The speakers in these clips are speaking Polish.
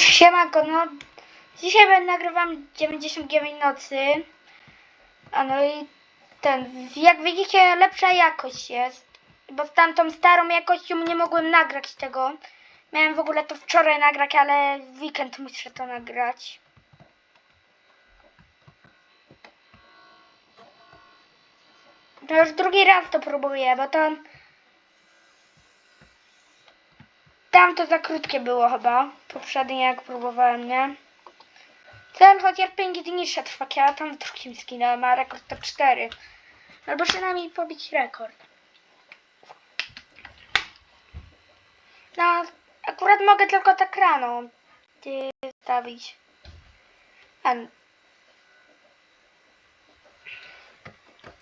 Siemanko, no dzisiaj będę nagrywam 99 nocy. A no i ten, jak widzicie lepsza jakość jest, bo z tamtą starą jakością nie mogłem nagrać tego. Miałem w ogóle to wczoraj nagrać, ale w weekend muszę to nagrać. To już drugi raz to próbuję, bo to tam to za krótkie było chyba. Poprzednie jak próbowałem, nie? Ten chociaż 5 dni szedł fak, ja tam drugim skinąłem, a rekord to 4. Albo przynajmniej pobić rekord. No, akurat mogę tylko tak rano stawić.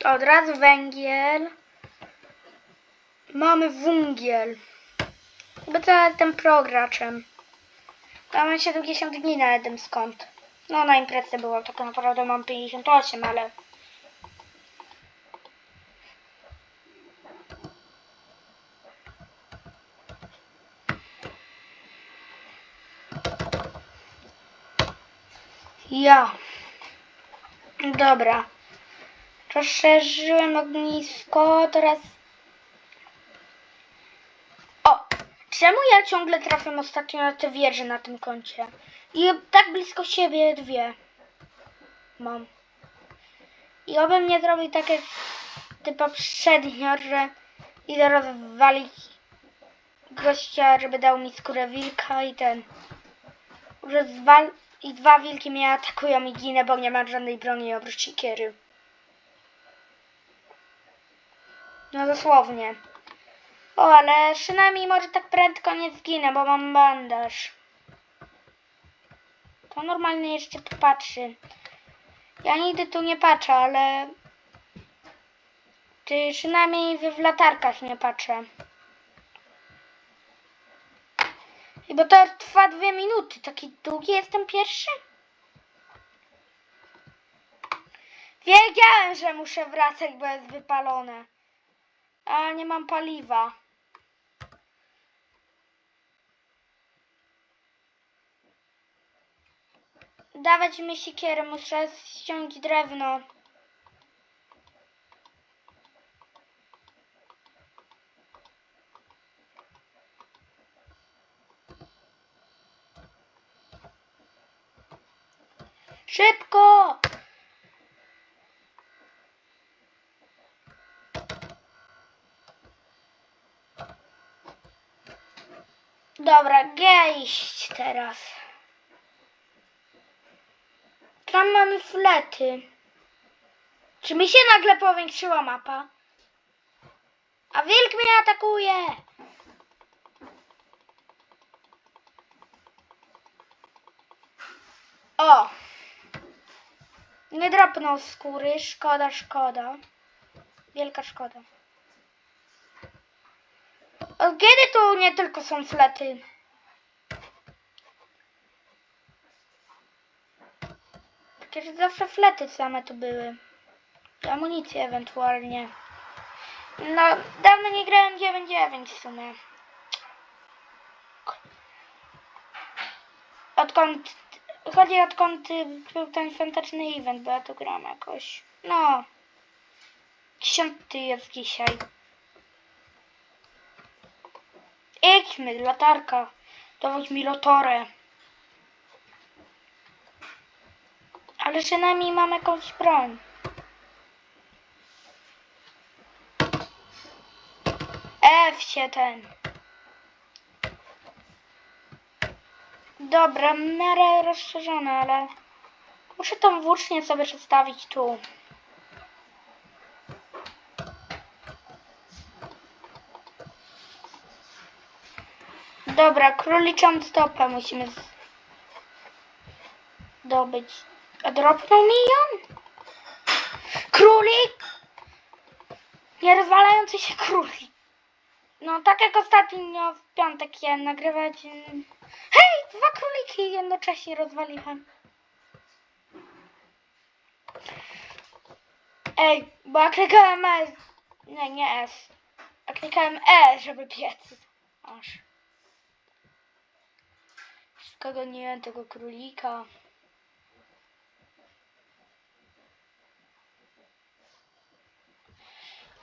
Od razu węgiel. Mamy węgiel. Bo to ja jestem prograczem. Mam 70 dni na jednym skąd. No na imprezę było, tak naprawdę mam 58, ale... Ja. Dobra. Rozszerzyłem ognisko, teraz... O! Czemu ja ciągle trafiam ostatnio na te wieże na tym koncie? I tak blisko siebie dwie mam. I obym nie zrobił takie ty poprzednio, że idę rozwalić gościa, żeby dał mi skórę wilka i ten. Że zwal... I dwa wilki mnie atakują i ginę, bo nie mam żadnej broni oprócz siekiery. No dosłownie. O, ale przynajmniej może tak prędko nie zginę, bo mam bandaż. To normalnie jeszcze tu patrzy. Ja nigdy tu nie patrzę, ale... Ty przynajmniej w, latarkach nie patrzę. I bo to trwa dwie minuty. Taki długi jestem pierwszy? Wiedziałem, że muszę wracać, bo jest wypalone. A nie mam paliwa. Dawać mi siekierę, muszę ściąć drewno. Szybko! Dobra, gejść teraz. Tam mamy flety. Czy mi się nagle powiększyła mapa? A wilk mnie atakuje! O! Nie drapnął skóry, szkoda, szkoda. Wielka szkoda. Od kiedy tu nie tylko są flety? Przecież zawsze flety same tu były. I Amunicje ewentualnie. No, dawno nie grałem 9-9 w sumie. Odkąd... Chodzi odkąd był ten fantastyczny event, bo ja tu gram jakoś. No. Dziesiąty jest dzisiaj. Idźmy, latarka. Dowódź mi lotorę. Ale przynajmniej mam jakąś broń. F się ten. Dobra, w miarę rozszerzone, ale muszę tą włócznię sobie przestawić tu. Dobra, króliczą stopę musimy zdobyć. A dropnął mi? Królik! Nie rozwalający się królik. No tak jak ostatnio w piątek ja nagrywać. mm, Hej! Dwa króliki jednocześnie rozwaliłem. Ej, bo ja klikałem S. Nie, nie S. Ja klikałem E, żeby biec. Aż. Kogo nie, tego królika.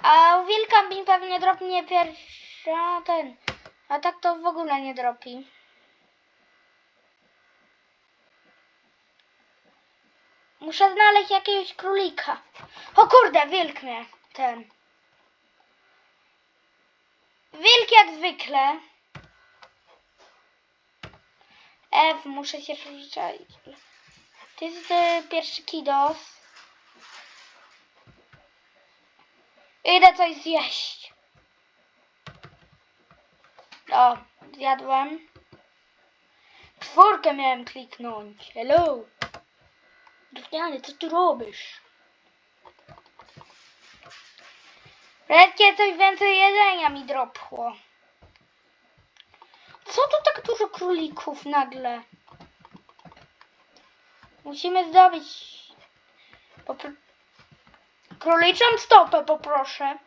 A wilka mi pewnie dropnie pierwszy, a ten. A tak to w ogóle nie dropi. Muszę znaleźć jakiegoś królika. O kurde, wilk mnie ten. Wilk jak zwykle. Ew, muszę się przyzwyczaić. To jest e, pierwszy kidos. Idę coś zjeść. O, zjadłem. Czwórkę miałem kliknąć. Hello. Drewniany, co tu robisz? Wreszcie coś więcej jedzenia mi dropło. Co tu tak dużo królików nagle? Musimy zdobyć... Popr- Króliczą stopę poproszę.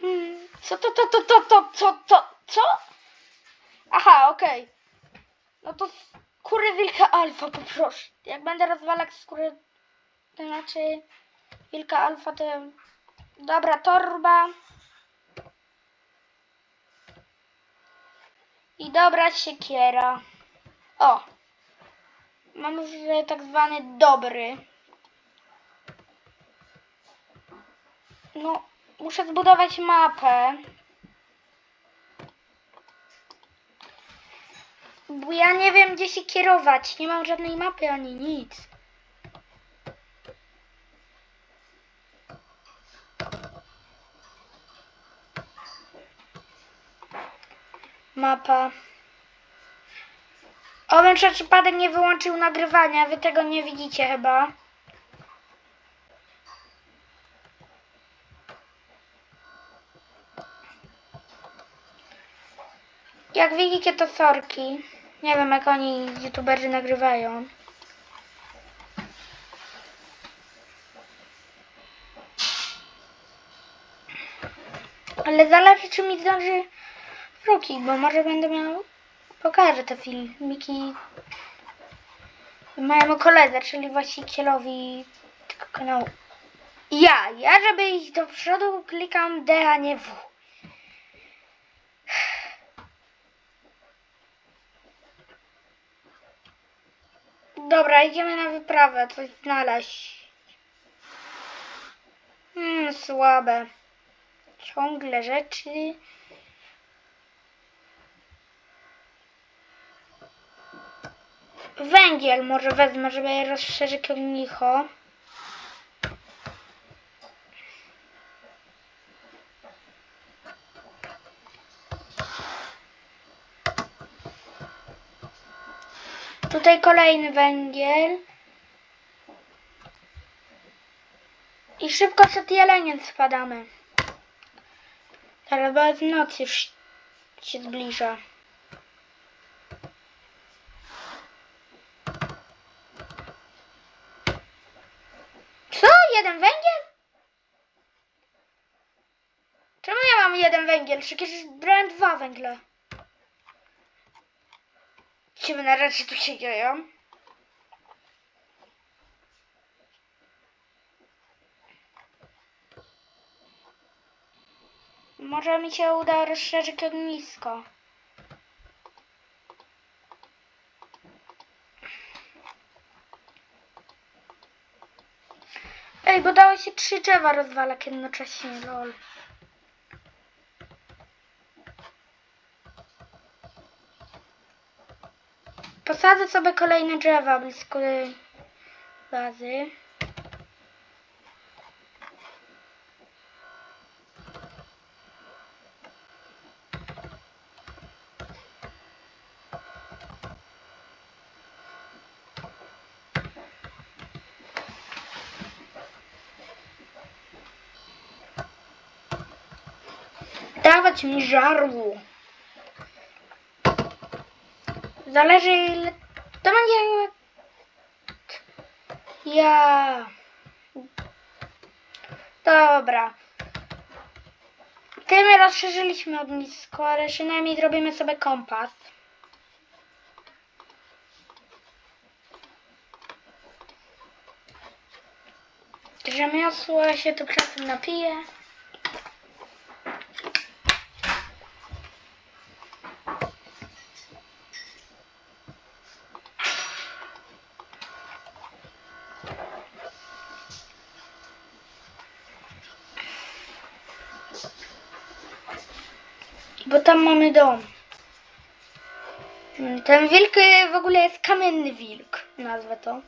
Hmm, co to, to, to, to, to, co, to, co? Aha, okej. No to skóry wilka alfa poproszę. Jak będę rozwalać skóry, to znaczy wilka alfa, to... Dobra, torba. I dobra siekiera. O. Mam już tak zwany dobry. No, muszę zbudować mapę. Bo ja nie wiem gdzie się kierować. Nie mam żadnej mapy ani nic. Mapa. Przez przypadek nie wyłączył nagrywania. Wy tego nie widzicie chyba. Jak widzicie to sorki. Nie wiem jak oni youtuberzy nagrywają. Ale zależy czy mi zdąży wrócić, bo może będę miał... Pokażę te filmiki mojemu koledze, czyli właścicielowi tego kanału. Ja, ja żeby iść do przodu klikam D, a nie W. Dobra, idziemy na wyprawę, coś znaleźć. Hmm, słabe. Ciągle rzeczy. Węgiel może wezmę, żeby rozszerzyć ognicho. Tutaj kolejny węgiel. I szybko przed jeleniem spadamy. Teraz bez nocy już się zbliża. Co? Jeden węgiel? Czemu ja mam jeden węgiel? Przecież brałem dwa węgle. Dziwne rzeczy tu się dzieją. Może mi się uda rozszerzyć ognisko. Ej, bo dało się trzy drzewa rozwalać jednocześnie, lol. Posadzę sobie kolejne drzewa blisko bazy. Dawać mi żarłu. Zależy ile... To będzie... Ja... Dobra. Tym rozszerzyliśmy ognisko, ale przynajmniej zrobimy sobie kompas. Rzemiosło się tu czasem napije. Tam mamy dom. Mm, Ten wilk y, w ogóle jest kamienny wilk, nazwę to.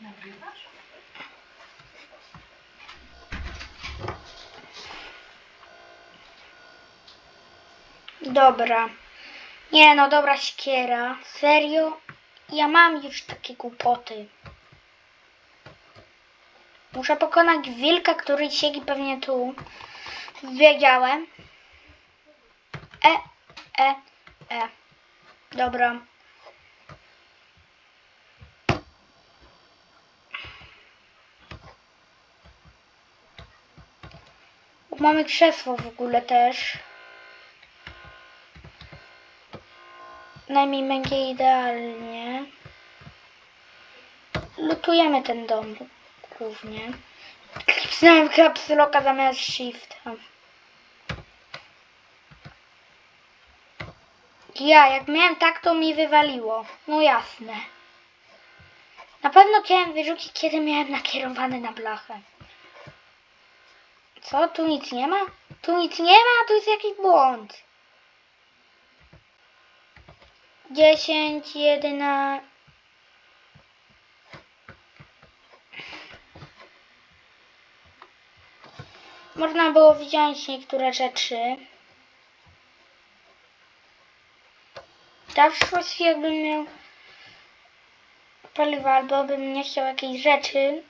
Nagrywasz? Dobra. Nie no, dobra siekiera. Serio? Ja mam już takie głupoty. Muszę pokonać wilka, który siedzi pewnie tu. Wiedziałem. E, e, e. Dobra. Mamy krzesło w ogóle też. Najmniej będzie idealnie. Lutujemy ten dom głównie. Kliknąłem kapsuloka zamiast shift. Ja, jak miałem tak, to mi wywaliło. No jasne. Na pewno chciałem wyrzucić, kiedy miałem nakierowany na blachę. Co? Tu nic nie ma? Tu nic nie ma? Tu jest jakiś błąd. 10, 11. Można było wziąć niektóre rzeczy. Przyszłość jakbym miał paliwo albo bym nie chciał jakiejś rzeczy.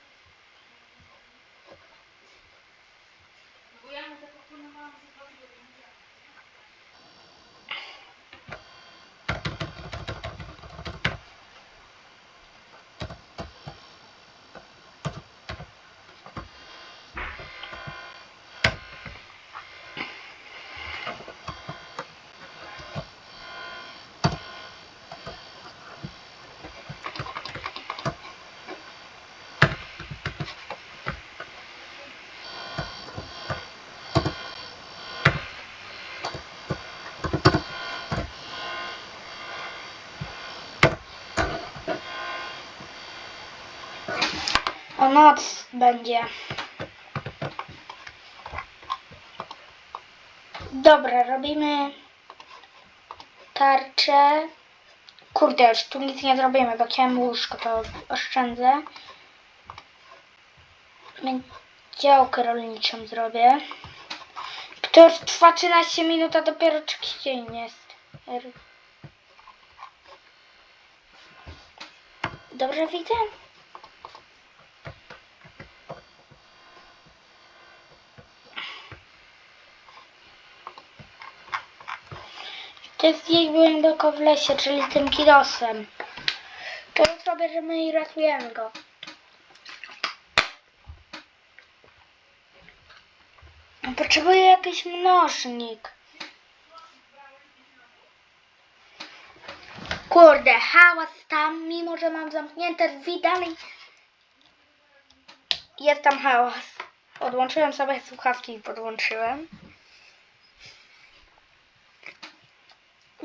Noc będzie. Dobra, robimy tarczę. Kurde, już tu nic nie zrobimy, bo chciałem łóżko, to oszczędzę. Działkę rolniczą zrobię. To już trwa 13 minut, a dopiero trzeci dzień jest. Dobrze widzę? Jest gdzieś głęboko w lesie, czyli z tym kidosem. To jutro bierzemy i ratujemy go. Potrzebuję jakiś mnożnik. Kurde, hałas tam, mimo że mam zamknięte drzwi dalej. Jest tam hałas. Odłączyłem sobie słuchawki i podłączyłem.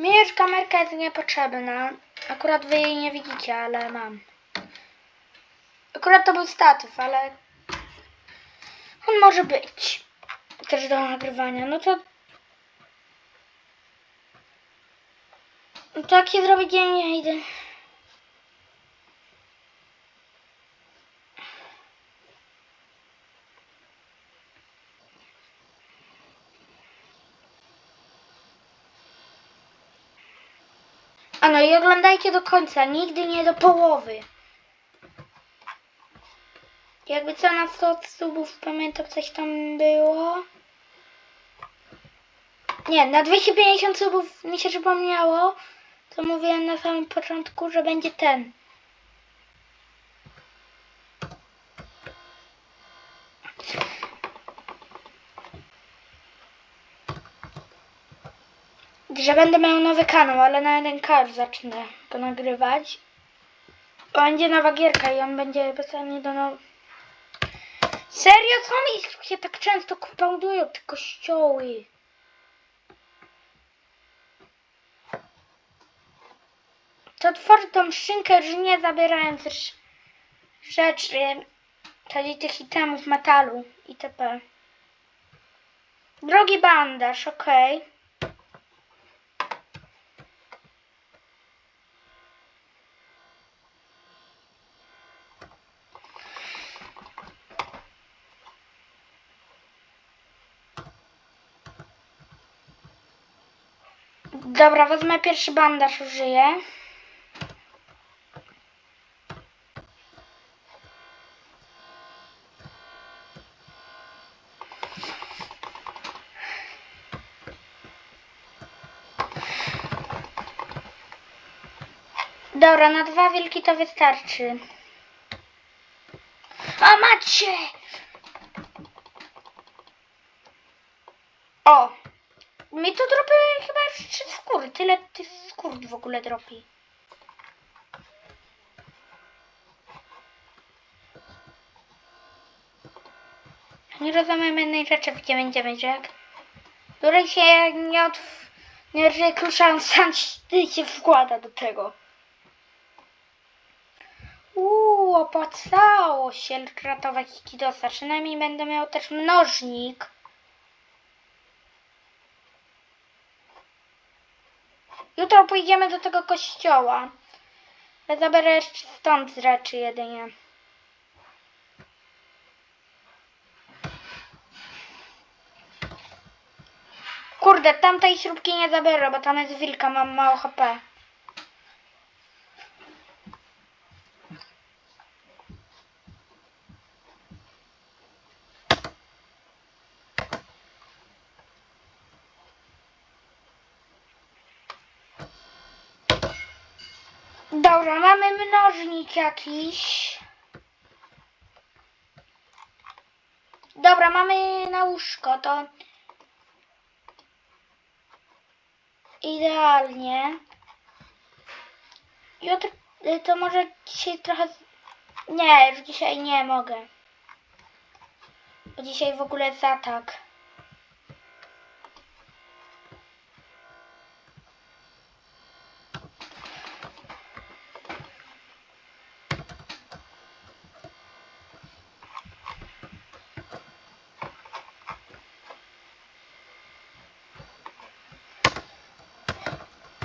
Mi już kamerka jest niepotrzebna. Akurat wy jej nie widzicie, ale mam. Akurat to był statyw, ale on może być też do nagrywania. No to no to jak się zrobi dzień, ja idę. A no i oglądajcie do końca, nigdy nie do połowy. Jakby co na 100 subów pamiętam coś tam było. Nie, na 250 subów mi się przypomniało, co mówiłem na samym początku, że będzie ten. Że będę miał nowy kanał, ale na jeden kanał zacznę go nagrywać. Będzie nowa gierka i on będzie specjalnie do now... Serio? Co mi się tak często kompaudują te kościoły? To tworzy tą szynkę, że nie zabierając rzeczy, czyli tych itemów metalu itp. Drogi bandaż, okej. Dobra, wezmę pierwszy bandaż, użyję. Dobra, na dwa wilki to wystarczy. O, macie! O! Mi to dropy chyba trzy skóry. Tyle tych skór w ogóle dropi. Nie rozumiem jednej rzeczy w 9.9, której się nie od... nie rekruszałem sam się wkłada do tego. Uuu, opłacało się ratować Kidosa. Przynajmniej będę miał też mnożnik. Jutro pójdziemy do tego kościoła. Ja zabiorę stąd z rzeczy jedynie. Kurde, tamtej śrubki nie zabiorę, bo tam jest wilka, mam mało HP. Dobra, mamy mnożnik jakiś. Dobra, mamy na łóżko, to idealnie. Jutro, y, to może dzisiaj trochę... Nie, już dzisiaj nie mogę. Bo dzisiaj w ogóle jest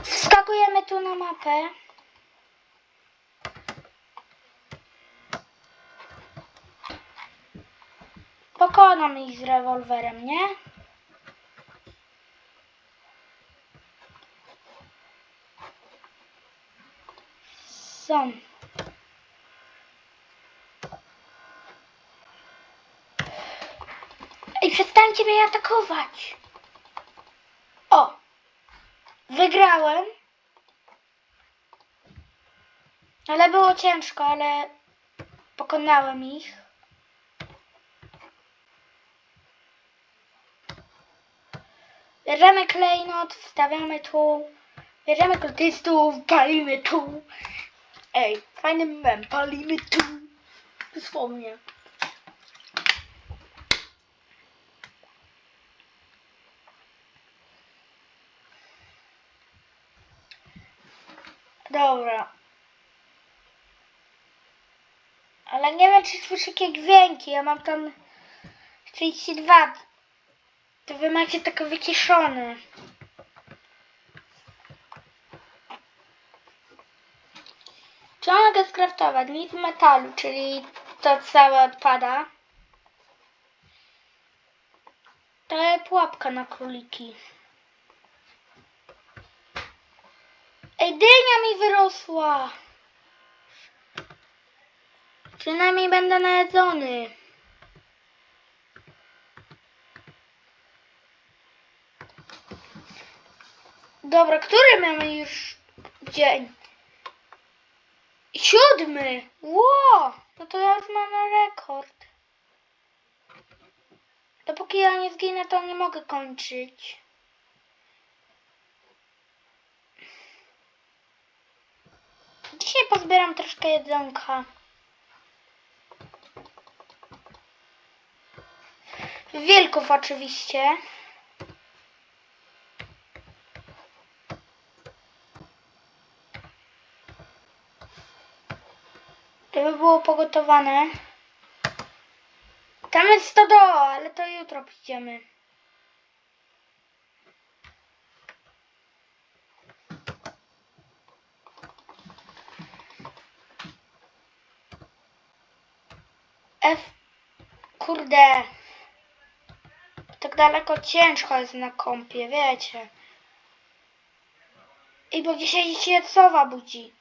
atak. Wskakujemy tu na mapę. Pokonam ich z rewolwerem, nie? Są. Ej, przestańcie mnie atakować! Wygrałem. Ale było ciężko, ale pokonałem ich. Bierzemy klejnot, wstawiamy tu. Bierzemy kultystów, palimy tu. Ej, fajny mem, palimy tu. Dosłownie. Dobra. Ale nie wiem, czy słyszę jakie dźwięki. Ja mam tam 32. To wy macie tylko wyciszony. Czy mogę skraftować? Nic metalu, czyli to całe odpada. To jest pułapka na króliki. Ej, dynia mi wyrosła. Przynajmniej będę najedzony. Dobra, który mamy już dzień? Siódmy! Ło! No to ja już mam rekord. Dopóki ja nie zginę, to nie mogę kończyć. Dzisiaj pozbieram troszkę jedzonka. Wilków oczywiście. Żeby było pogotowane. Tam jest stodoła, ale to jutro pójdziemy. F. Kurde. Tak daleko ciężko jest na kąpie, wiecie. I bo dzisiaj się sowa budzi.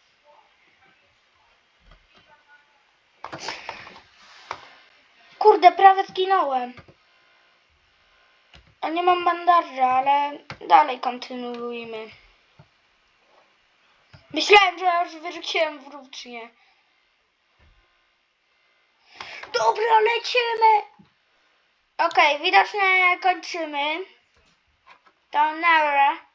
Kurde, prawie zginąłem. A nie mam bandaża, ale dalej kontynuujmy. Myślałem, że już wyrzuciłem włócznie. Dobra, lecimy. Okej, widocznie kończymy. To nara.